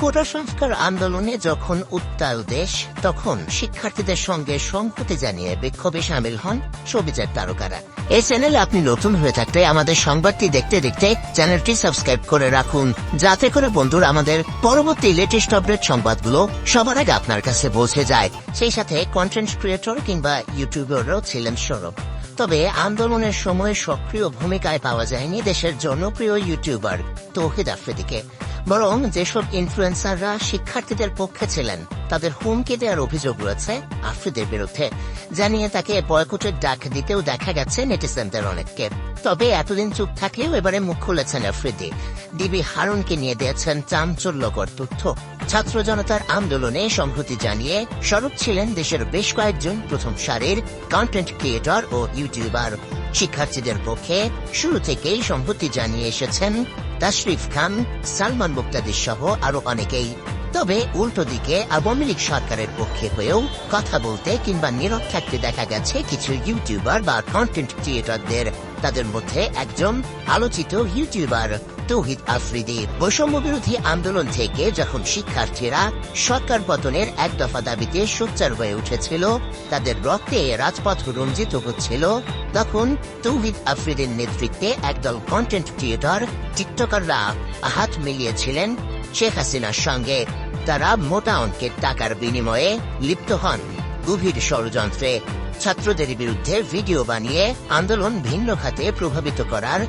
কোটা সংস্কার আন্দোলনে যখন উত্তাল দেশ, তখন শিক্ষার্থীদের সঙ্গে সংহতি জানিয়ে বিক্ষোভে সামিল হন সবিজের তারকারা। এই চ্যানেলে আপনি নতুন হয়ে থাকতে আমাদের সংবাদটি দেখতে দেখতে চ্যানেলটি সাবস্ক্রাইব করে রাখুন। যাতে করে বন্ধুরা আমাদের পরবর্তী লেটেস্ট আপডেট সংবাদগুলো সবার আগে আপনার কাছে পৌঁছে যায়। সেই সাথে কন্টেন্ট ক্রিয়েটর কিংবা ইউটিউবাররাও ছিলেন সৌরভ তবে আন্দোলনের সময় সক্রিয় ভূমিকায় পাওয়া যায়নি দেশের জনপ্রিয় ইউটিউবার তৌহিদ আফ্রিদিকে। বরং যেসব ইনফ্লুয়েন্সাররা শিক্ষার্থীদের পক্ষে ছিলেন, তাদের হুমকি দেওয়ার অভিযোগ রয়েছে আফ্রিদের বিরুদ্ধে, জানিয়ে তাকে বয়কটের ডাক দিতেও দেখা গেছে নেটিজেনদের অনেককে। তবে এতদিন চুপ থাকলেও এবারে মুখ খুলেছেন আফ্রিদি। ডিবি হারুনকে নিয়ে দিয়েছেন চাঞ্চল্যকর তথ্য। ছাত্র জনতার আন্দোলনে সংহতি জানিয়ে সরব ছিলেন দেশের বেশ কয়েকজন প্রথম সারির কন্টেন্ট ক্রিয়েটর ও ইউটিউবার শিক্ষার্থীদের পক্ষে শুরু থেকেই সম্পত্তি জানিয়ে এসেছেন তাশরিফ খান, সালমান মুক্তাদির সহ আরও অনেকেই। তবে উল্টো দিকে আওয়ামী লীগ সরকারের পক্ষে হয়েও কথা বলতে কিংবা নীরব থাকতে দেখা গেছে কিছু ইউটিউবার বা কন্টেন্ট ক্রিয়েটরদের তাদের মধ্যে একজন আলোচিত ইউটিউবার তৌহিদ আফ্রিদি। বৈষম্য বিরোধী আন্দোলন থেকে যখন শিক্ষার্থীরা সরকার পতনের এক দফা দাবিতে সোচ্চার হয়ে উঠেছিল, তাদের রক্তে রাজপথ রঞ্জিত হচ্ছিল, তখন তৌহিদ আফ্রিদির নেতৃত্বে একদল কন্টেন্ট ক্রিয়েটর টিকটকাররা হাত মিলিয়েছিলেন শেখ হাসিনার সঙ্গে। তারা মোটা অঙ্কের টাকার বিনিময়ে লিপ্ত হন গভীর ষড়যন্ত্রে। ছাত্রদের বিরুদ্ধে ভিডিও বানিয়ে আন্দোলন ভিন্ন খাতে প্রভাবিত করার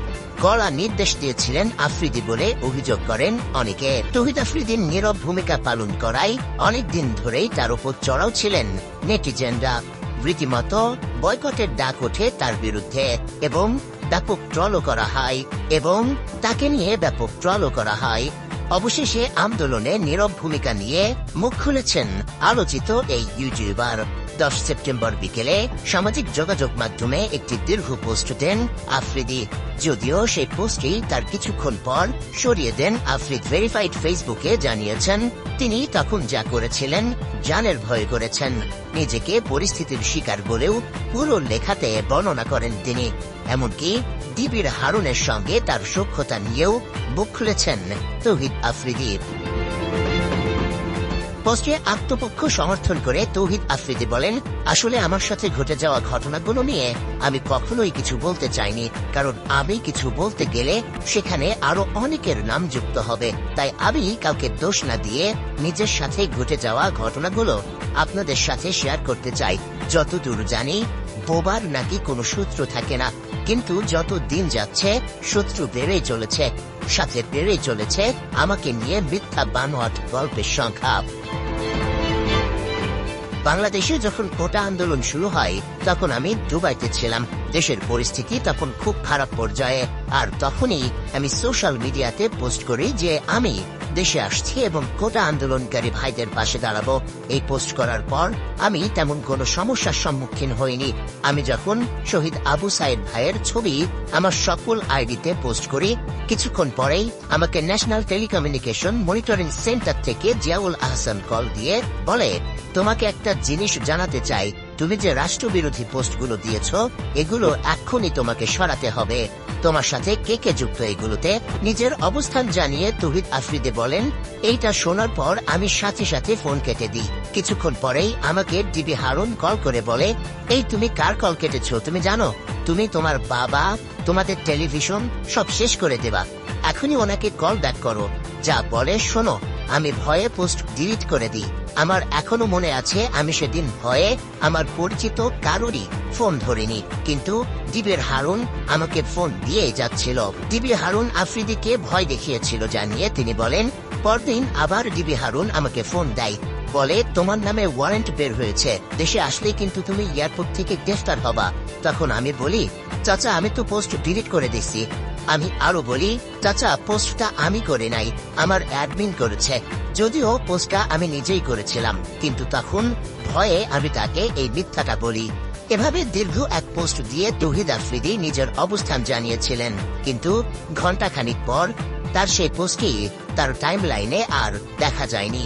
কড়া নির্দেশ দিয়েছিলেন আফ্রিদি বলে অভিযোগ করেন অনেকে। তহিদ আফ্রিদির নীরব ভূমিকা পালন করায় অনেকদিন ধরেই তার উপর চড়াও ছিলেন নেটিজেনরা। রীতিমতো বয়কটের ডাক ওঠে তার বিরুদ্ধে এবং ব্যাপক ট্রলও করা হয় এবং তাকে নিয়ে ব্যাপক ট্রলও করা হয়। অবশেষে আন্দোলনে নীরব ভূমিকা নিয়ে মুখ খুলেছেন আলোচিত এই ইউটিউবার। দশ সেপ্টেম্বর বিকেলে সামাজিক যোগাযোগ মাধ্যমে একটি দীর্ঘ পোস্ট দেন আফ্রিদি। যদিও সেই পোস্টটি তার কিছুক্ষণ পর সরিয়ে দেন আফ্রিদ ভেরিফাইড ফেসবুকে জানিয়েছেন, তিনি তখন যা করেছিলেন, জানের ভয় করেছেন। নিজেকে পরিস্থিতির শিকার বলেও পুরো লেখাতে বর্ণনা করেন তিনি। এমনকি ডিবির হারুনের সঙ্গে তার সক্ষতা নিয়েও বুক খুলেছেন তৌহিদ আফ্রিদি। পোস্টে আত্মপক্ষ সমর্থন করে তৌহিদ আফ্রিদি বলেন, আসলে আমার সাথে ঘটে যাওয়া ঘটনাগুলো নিয়ে আমি কখনোই কিছু বলতে চাইনি, কারণ আমি কিছু বলতে গেলে সেখানে আরও অনেকের নাম যুক্ত হবে। তাই আমি কাউকে দোষ না দিয়ে নিজের সাথে ঘটে যাওয়া ঘটনাগুলো আপনাদের সাথে শেয়ার করতে চাই। যতদূর জানি বোবার নাকি কোনো সূত্র থাকে না। কিন্তু যত দিন যাচ্ছে, শত্রু বেড়েই চলেছে। সাথে বেড়েই চলেছে আমাকে নিয়ে মিথ্যা বানোয়াট গল্পের সংখ্যা। বাংলাদেশে যখন কোটা আন্দোলন শুরু হয়, তখন আমি দুবাইতে ছিলাম। দেশের পরিস্থিতি তখন খুব খারাপ পর্যায়ে। আর তখনই আমি সোশ্যাল মিডিয়াতে পোস্ট করি যে আমি দেশে আসছি এবং কোটা আন্দোলনকারী ভাইদের পাশে দাঁড়াবো। এই পোস্ট করার পর আমি তেমন কোনো সমস্যার সম্মুখীন হইনি। আমি যখন শহীদ আবু সাইদ ভাইয়ের ছবি আমার সকল আইডিতে পোস্ট করি, কিছুক্ষণ পরেই আমাকে ন্যাশনাল টেলিকমিউনিকেশন মনিটরিং সেন্টার থেকে জিয়াউল আহসান কল দিয়ে বলে, তোমাকে একটা জিনিস জানাতে চাই। তুমি যে রাষ্ট্রবিরোধী পোস্টগুলো দিয়েছ, এগুলো এক্ষুনি তোমাকে সরাতে হবে। তোমার সাথে কে কে যুক্ত এগুলোতে? নিজের অবস্থান জানিয়ে তহিদ আফ্রিদে বলেন, এইটা শোনার পর আমি সাথে সাথে ফোন কেটে দিই। কিছুক্ষণ পরেই আমাকে ডিবি হারুন কল করে বলে, এই তুমি কার কল কেটেছ, তুমি জানো? তুমি তোমার বাবা, তোমাদের টেলিভিশন, সব শেষ করে দেবা। এখনই ওনাকে কল ব্যাক করো। যা বলে শোনো। আমি ভয়ে পোস্ট ডিলিট করে দিই। আমার এখনও মনে আছে, আমি সেদিন ভয়ে আমার পরিচিত কারোরই ফোন ধরিনি। কিন্তু ডিবির হারুন আমাকে ফোন দিয়ে যাচ্ছিল। ডিবি হারুন আফ্রিদিকে ভয় দেখিয়েছিল, জানিয়ে তিনি বলেন, পরদিন আবার ডিবি হারুন আমাকে ফোন দেয়। বলে, তোমার নামে ওয়ারেন্ট বের হয়েছে। দেশে আসলেই কিন্তু তুমি এয়ারপোর্ট থেকে গ্রেফতার হবা। তখন আমি বলি, চাচা, আমি তো পোস্ট ডিলিট করে দিচ্ছি আমি আরও বলি, চাচা, পোস্টটা আমি করে নাই, আমার অ্যাডমিন করেছে। যদিও পোস্টটা আমি নিজেই করেছিলাম, কিন্তু তখন ভয়ে আমি তাকে এই মিথ্যাটা বলি। এভাবে দীর্ঘ এক পোস্ট দিয়ে তহিদ আফ্রিদি নিজের অবস্থান জানিয়েছিলেন, কিন্তু ঘন্টাখানিক পর তার সেই পোস্টটি তার টাইম লাইনে আর দেখা যায়নি।